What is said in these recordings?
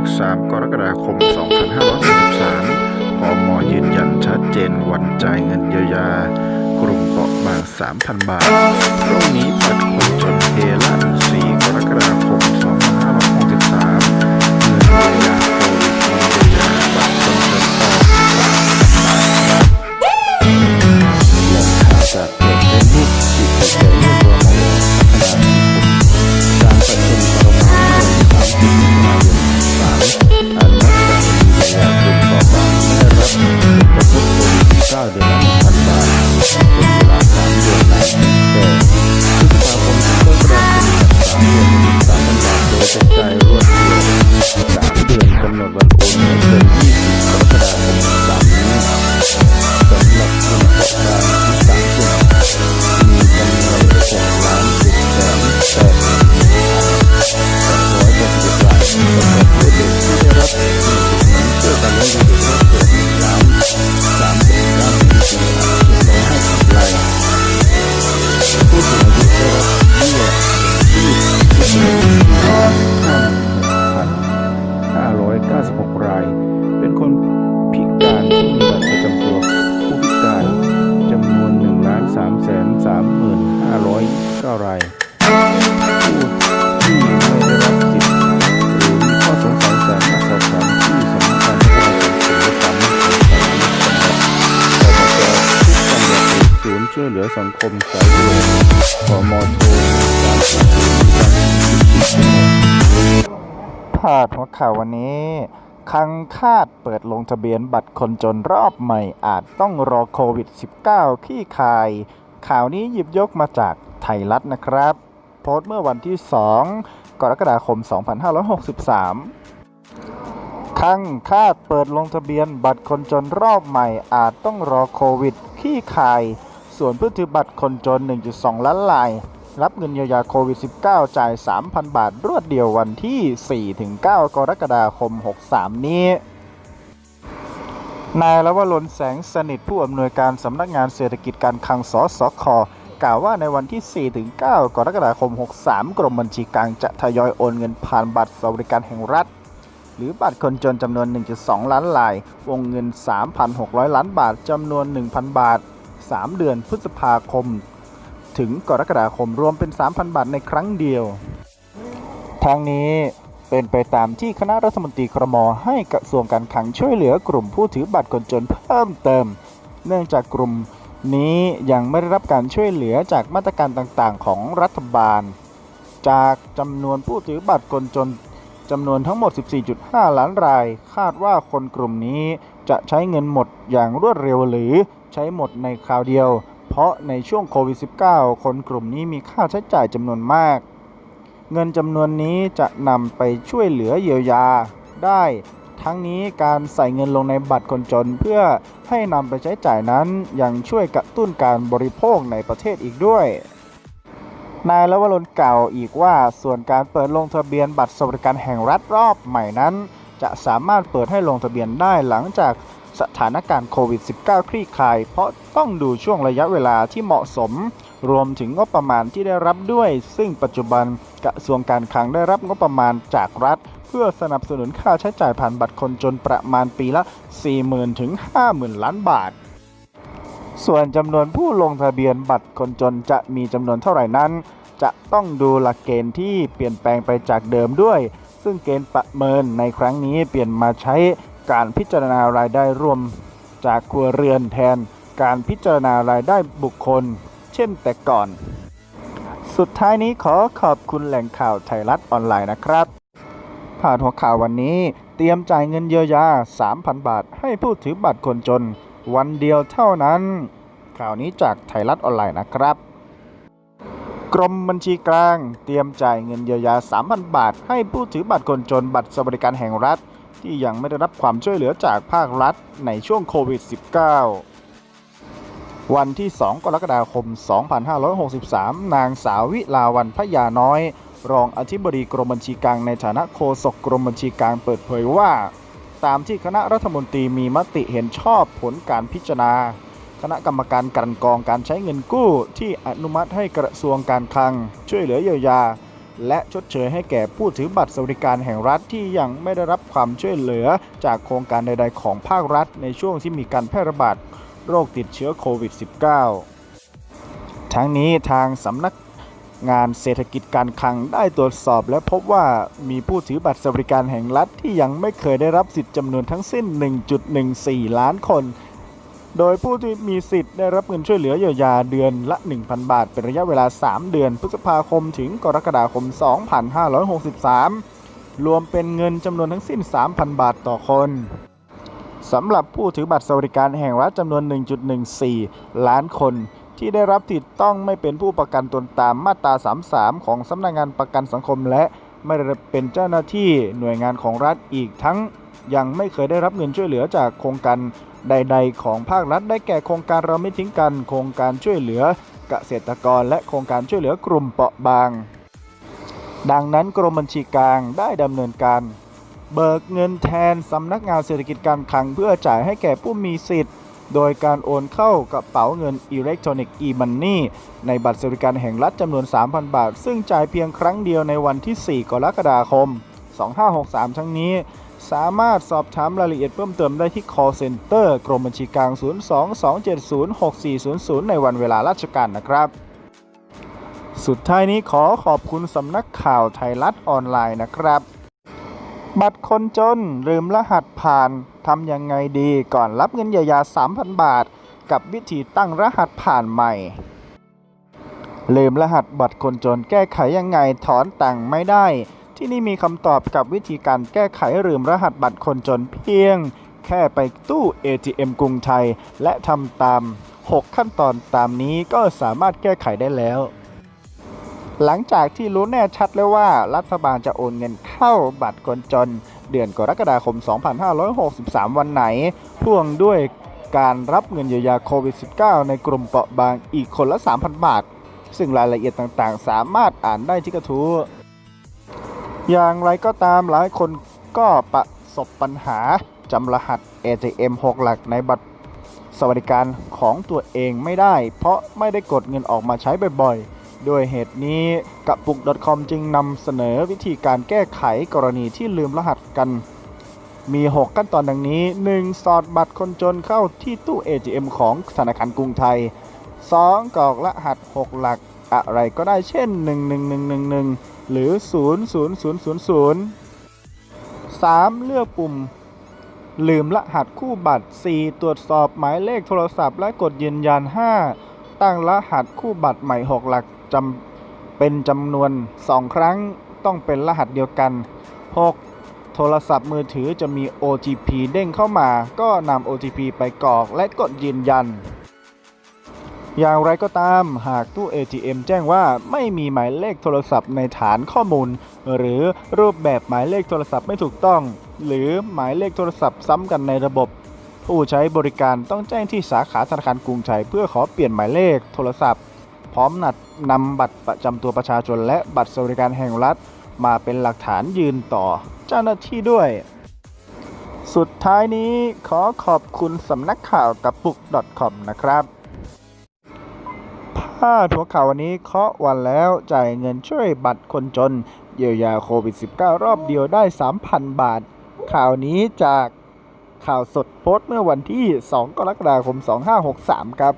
ค3กรกฎาคม 2563พมยืนยันชัดเจนวันจ่ายเงินเยียวยากลุ่มเปราะบาง 3,000 บาทพรุ่งนี้บัดคนจนเทละ ย์ช่วยเหลือสังคมสายด่วนกมโทพาดหัวข่าววันนี้คังคาดเปิดลงทะเบียนบัตรคนจนรอบใหม่อาจต้องรอโควิด -19 ขี้คาย ข่าวนี้หยิบยกมาจากไทยรัฐนะครับ โพสต์เมื่อวันที่ 2 กรกฎาคม 2563 คังคาดเปิดลงทะเบียนบัตรคนจนรอบใหม่อาจต้องรอโควิดขี้คาย ส่วนผู้ถือบัตรคนจน 1.2 ล้านราย รับเงินเยียวยาโควิด -19 จ่าย 3,000 บาทรวดเดียววันที่ 4-9 กรกฎาคม 63 นี้นายละวรนแสงสนิทผู้อำนวยการสำนักงานเศรษฐกิจการคลังสสคกล่าวว่าในวันที่ 4-9 กรกฎาคม 63 กรมบัญชีกลางจะทยอยโอนเงินผ่านบัตรสวัสดิการแห่งรัฐ หรือบัตรคนจนจำนวน 1.2 ล้านลาย วงเงิน 3,600 ล้านบาทจำนวน 1,000 บาท 3 เดือนพฤษภาคม ถึงกรกฎาคมรวมเป็น 3,000 บาทในครั้งเดียวทั้งนี้เป็นไปตามที่คณะรัฐมนตรีครมให้กระทรวงการคลังช่วยเหลือกลุ่มผู้ถือบัตรคนจนเพิ่มเติม เนื่องจากกลุ่มนี้ยังไม่ได้รับการช่วยเหลือจากมาตรการต่างๆ ของรัฐบาล จากจำนวนผู้ถือบัตรคนจน จำนวนทั้งหมด 14.5 ล้านราย คาดว่าคนกลุ่มนี้จะใช้เงินหมดอย่างรวดเร็วหรือใช้หมดในคราวเดียว เพราะในช่วงโควิด -19 คนกลุ่มนี้มีค่าใช้จ่ายจำนวนมาก เงินจำนวนนี้จะนำไปช่วยเหลือเยียวยาได้ ทั้งนี้การใส่เงินลงในบัตรคนจนเพื่อให้นำไปใช้จ่ายนั้นยังช่วยกระตุ้นการบริโภคในประเทศอีกด้วย นายละวรนกล่าวอีกว่าส่วนการเปิดลงทะเบียนบัตรสวัสดิการแห่งรัฐรอบใหม่นั้น จะสามารถเปิดให้ลงทะเบียนได้หลังจากสถานการณ์โควิด -19 คลี่คลาย เพราะต้องดูช่วงระยะเวลาที่เหมาะสม รวมถึงงบประมาณที่ได้รับด้วย ซึ่งปัจจุบันกระทรวงการคลังได้รับงบประมาณจากรัฐ เพื่อสนับสนุนค่าใช้จ่ายผ่านบัตรคนจนประมาณปีละ 40,000 ถึง 50,000 ล้านบาท ส่วนจำนวนผู้ลงทะเบียนบัตรคนจนจะมีจำนวนเท่าไหร่นั้น จะต้องดูหลักเกณฑ์ที่เปลี่ยนแปลงไปจากเดิมด้วย ซึ่งเกณฑ์ประเมินในครั้งนี้เปลี่ยนมาใช้การพิจารณารายได้รวม จากครัวเรือนแทนการพิจารณารายได้บุคคล เช่นแต่ก่อน สุดท้ายนี้ขอขอบคุณแหล่งข่าวไทยรัฐออนไลน์นะครับผ่านหัวข่าววันนี้เตรียมจ่ายเงินเยียวยา 3,000 บาท ให้ผู้ถือบัตรคนจน วันเดียวเท่านั้น ข่าวนี้จากไทยรัฐออนไลน์นะครับ กรมบัญชีกลาง เตรียมจ่ายเงินเยียวยา 3,000 บาท ให้ผู้ถือบัตรคนจนบัตรสวัสดิการแห่งรัฐ ที่ยังไม่ได้รับความช่วยเหลือจากภาครัฐในช่วงโควิด -19 วันที่ 2 กรกฎาคม 2563 นางสาววิลาวันพยาน้อย รองอธิบดีกรมบัญชีกลางในฐานะโฆษกกรมบัญชีกลางเปิดเผยว่า ตามที่คณะรัฐมนตรีมีมติเห็นชอบผลการพิจารณา ณะกรรมการกลั่นกรองการใช้เงินกู้ ที่อนุมัติให้กระทรวงการคลัง ช่วยเหลือเยียวยา และชดเชยให้แก่ผู้ถือบัตรสวัสดิการแห่งรัฐที่ยังไม่ได้รับความช่วยเหลือจากโครงการใดๆ ของภาครัฐ ในช่วงที่มีการแพร่ระบาดโรคติดเชื้อโควิด -19 ทั้งนี้ทางสำนักงานเศรษฐกิจการคลังได้ตรวจสอบ และพบว่ามีผู้ถือบัตรสวัสดิการแห่งรัฐที่ยังไม่เคยได้รับสิทธิ์จำนวนทั้งสิ้น 1.14 ล้านคน โดยผู้ที่มีสิทธิ์ได้รับเงินช่วยเหลือเยียวยาเดือนละ 1,000 บาท เป็นระยะเวลา 3 เดือนพฤษภาคมถึงกรกฎาคม 2563 รวมเป็นเงินจำนวนทั้งสิ้น 3,000 บาทต่อคนสำหรับผู้ถือบัตรสวัสดิการแห่งรัฐจำนวน 1.14 ล้านคน ที่ได้รับสิทธิ์ต้องไม่เป็นผู้ประกันตนตามมาตรา 33 ของสำนักงานประกันสังคมและไม่ได้เป็นเจ้าหน้าที่หน่วยงานของรัฐอีกทั้งยังไม่เคยได้รับเงินช่วยเหลือจากโครงการ ใด ๆ ของภาครัฐได้แก่โครงการเราไม่ทิ้งกัน โครงการช่วยเหลือเกษตรกร และโครงการช่วยเหลือกลุ่มเปราะบาง ดังนั้นกรมบัญชีกลางได้ดำเนินการ เบิกเงินแทนสำนักงานเศรษฐกิจการคลังเพื่อจ่ายให้แก่ผู้มีสิทธิ์ โดยการโอนเข้ากระเป๋าเงินอิเล็กทรอนิกส์ e-money ในบัตรสวัสดิการแห่งรัฐจำนวน 3,000 บาท ซึ่งจ่ายเพียงครั้งเดียวในวันที่ 4 กรกฎาคม 2563 ทั้งนี้ สามารถสอบถามรายละเอียดเพิ่มเติมได้ที่ call center กรมบัญชีกลาง 02-270-6400 ในวันเวลาราชการนะครับ สุดท้ายนี้ขอขอบคุณสำนักข่าวไทยรัฐออนไลน์นะครับ บัตรคนจนลืมรหัสผ่านทำยังไงดีก่อนรับเงินเยียวยา 3,000 บาท กับวิธีตั้งรหัสผ่านใหม่ลืมรหัสบัตรคนจนแก้ไขยังไงถอนตังค์ไม่ได้ ที่นี่มีคำตอบกับวิธีการแก้ไขลืมรหัสบัตรคนจนเพียง แค่ไปตู้ ATM กรุงไทย และทำตาม 6 ขั้นตอนตามนี้ก็สามารถแก้ไขได้แล้ว หลังจากที่รู้แน่ชัดแล้วว่า รัฐบาลจะโอนเงินเข้าบัตรคนจน เดือนกรกฎาคม 2563 วันไหน พ่วงด้วยการรับเงินเยียวยาโควิด -19 ในกลุ่มเปราะบางอีกคนละ 3,000 บาท ซึ่งรายละเอียดต่างๆ สามารถอ่านได้ที่กระทู้ อย่างไรก็ตามหลายคนก็ประสบปัญหาจำรหัส ATM 6 หลักในบัตรสวัสดิการของตัวเองไม่ได้ เพราะไม่ได้กดเงินออกมาใช้บ่อยๆ ด้วยเหตุนี้กระปุก .com จึงนำเสนอวิธีการแก้ไขกรณีที่ลืมรหัสกัน มี 6 ขั้นตอนดังนี้ 1. สอดบัตรคนจนเข้าที่ตู้ ATM ของธนาคารกรุงไทย 2. กรอกรหัส 6 หลักอะไรก็ได้เช่น 11111 หรือ 00000 3. เลือกปุ่ม ลืมรหัสคู่บัตร 4. ตรวจสอบหมายเลขโทรศัพท์และกดยืนยัน 5. ตั้งรหัสคู่บัตรใหม่ 6 หลักจำเป็นจำนวน 2 ครั้งต้องเป็นรหัสเดียวกัน 6. โทรศัพท์มือถือจะมี OTP เด้งเข้ามา ก็นำ OTP ไปกรอกและกดยืนยัน อย่างไรก็ตามหากตู้ ATM แจ้งว่าไม่มีหมายเลขโทรศัพท์ในฐานข้อมูล หรือรูปแบบหมายเลขโทรศัพท์ไม่ถูกต้อง หรือหมายเลขโทรศัพท์ซ้ำกันในระบบ ผู้ใช้บริการต้องแจ้งที่สาขาธนาคารกรุงไทยเพื่อขอเปลี่ยนหมายเลขโทรศัพท์ พร้อมนัดนำบัตรประจำตัวประชาชน และบัตรสวัสดิการแห่งรัฐ มาเป็นหลักฐานยืนต่อเจ้าหน้าที่ด้วย สุดท้ายนี้ขอขอบคุณสำนักข่าวกระปุก .com นะครับ หัวข่าววันนี้เคาะวันแล้วจ่ายเงินช่วยบัตรคนจน เยียวยาโควิด -19 รอบเดียวได้ 3,000 บาท ข่าวนี้จากข่าวสดโพสต์เมื่อวันที่ 2 กรกฎาคม 2563 ครับ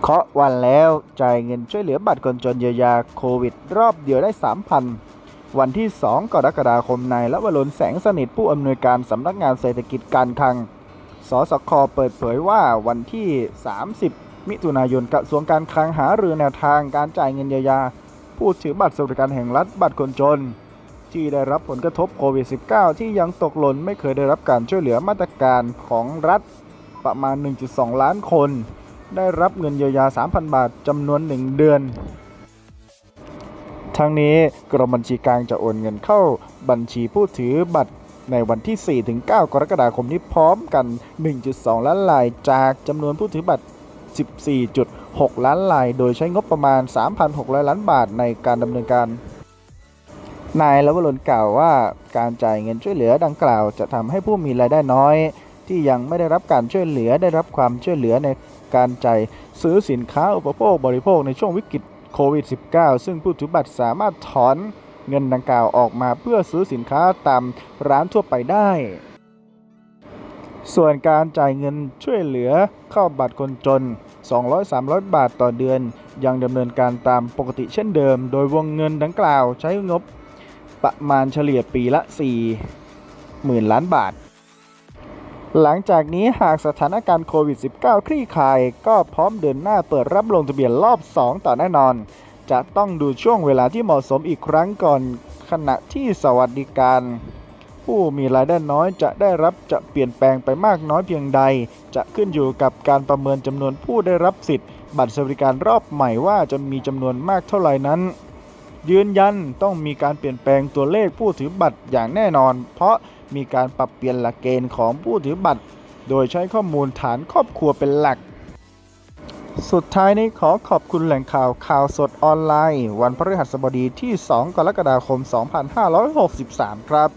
เคาะวันแล้วจ่ายเงินช่วยเหลือบัตรคนจนเยียวยาโควิด รอบเดียวได้ 3,000 วันที่ 2 กรกฎาคมนายละวรนแสงสนิทผู้อำนวยการสำนักงานเศรษฐกิจการคลัง สสคเปิดเผยว่าวันที่ 30 มิถุนายนกระทรวงการคลังหารือแนวทางการจ่ายเงินเยียวยา ผู้ถือบัตรสวัสดิการแห่งรัฐบัตรคนจน ที่ได้รับผลกระทบโควิด -19 ที่ยังตกหล่นไม่เคยได้รับการช่วยเหลือมาตรการของรัฐประมาณ 1.2 ล้านคน ได้รับเงินเยียวยา 3,000 บาทจำนวน 1 เดือน ทั้งนี้กรมบัญชีกลางจะโอนเงินเข้าบัญชีผู้ถือบัตรในวันที่ 4-9 กรกฎาคมนี้พร้อมกัน 1.2 ล้านรายจากจำนวนผู้ถือบัตร 14.6 ล้านราย โดยใช้งบประมาณ 3,600 ล้านบาทในการดำเนินการ นายลวรนกล่าวว่าการจ่ายเงินช่วยเหลือดังกล่าว จะทำให้ผู้มีรายได้น้อย ที่ยังไม่ได้รับการช่วยเหลือได้รับความช่วยเหลือในการจ่ายซื้อสินค้าอุปโภคบริโภคในช่วงวิกฤตโควิด -19 ซึ่งผู้ถือบัตรสามารถถอนเงินดังกล่าวออกมาเพื่อซื้อสินค้าตามร้านทั่วไปได้ ส่วนการจ่ายเงินช่วยเหลือเข้าบัตรคนจน 200-300 บาทต่อเดือน ยังดำเนินการตามปกติเช่นเดิม โดยวงเงินดังกล่าวใช้งบประมาณเฉลี่ยปีละ4หมื่นล้านบาท หลังจากนี้หากสถานการณ์โควิด -19 คลี่คลาย ก็พร้อมเดินหน้าเปิดรับลงทะเบียนรอบ 2 ต่อแน่นอน จะต้องดูช่วงเวลาที่เหมาะสมอีกครั้งก่อนขณะที่สวัสดิการ ผู้มีรายได้น้อยจะได้รับจะเปลี่ยนแปลงไปมากน้อยเพียงใด จะขึ้นอยู่กับการประเมินจำนวนผู้ได้รับสิทธิ์ บัตรสวัสดิการรอบใหม่ว่าจะมีจำนวนมากเท่าไหร่นั้น ยืนยันต้องมีการเปลี่ยนแปลงตัวเลขผู้ถือบัตรอย่างแน่นอน เพราะมีการปรับเปลี่ยนหลักเกณฑ์ของผู้ถือบัตร โดยใช้ข้อมูลฐานครอบครัวเป็นหลักสุดท้ายนี้ขอขอบคุณแหล่งข่าวข่าวสดออนไลน์ วันพฤหัสบดีที่ 2 กรกฎาคม 2563 ครับ